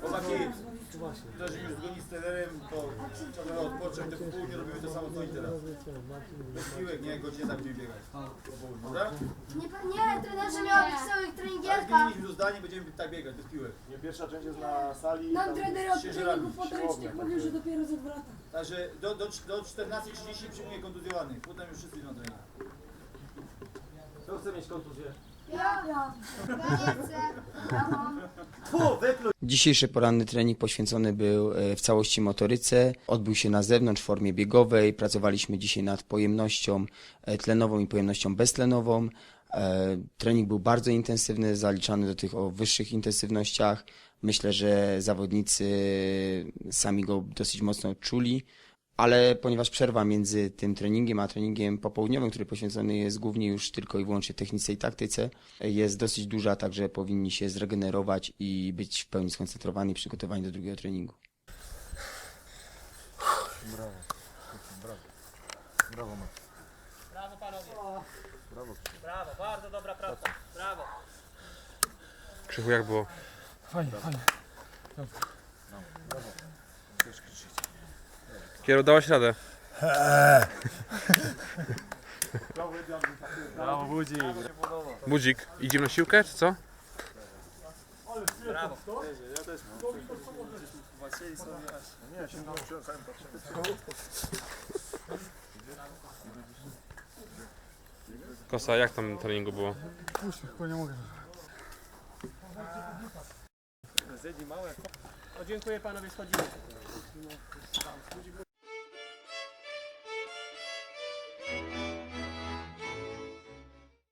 Chłopaki, którzy już zgodni z trenerem, to trzeba odpocząć, tylko robimy to samo co i teraz. Wysiłek, nie, godzinę tak biegać. No. Nie, nie, miał być cały Ale treningierka. zmieniliśmy zdanie, będziemy tak biegać, piłek. Nie, pierwsza część jest na sali. Nam tam trener od treningu podręcznych mówił, że dopiero za dwa. Także do, do, do 14.30 przyjmuje kontuzjowanych, potem już wszyscy na trenera. Kto chce mieć kontuzję? Dzisiejszy poranny trening poświęcony był e, w całości motoryce. Odbył się na zewnątrz w formie biegowej. Pracowaliśmy dzisiaj nad pojemnością e, tlenową i pojemnością beztlenową. E, Trening był bardzo intensywny, zaliczany do tych o wyższych intensywnościach. Myślę, że zawodnicy sami go dosyć mocno czuli. Ale ponieważ przerwa między tym treningiem a treningiem popołudniowym, który poświęcony jest głównie już tylko i wyłącznie technice i taktyce, jest dosyć duża, także powinni się zregenerować i być w pełni skoncentrowani i przygotowani do drugiego treningu. Brawo panowie. Brawo. Brawo, bardzo dobra praca. Brawo. Krzychu, jak było? Kiero, dałeś radę. Brawo, budzi. Budzik, idziemy na siłkę, czy co? Brawo. Nie, się nauczyłem samym Kosa, jak tam na treningu było? O, dziękuję panowie, schodzimy.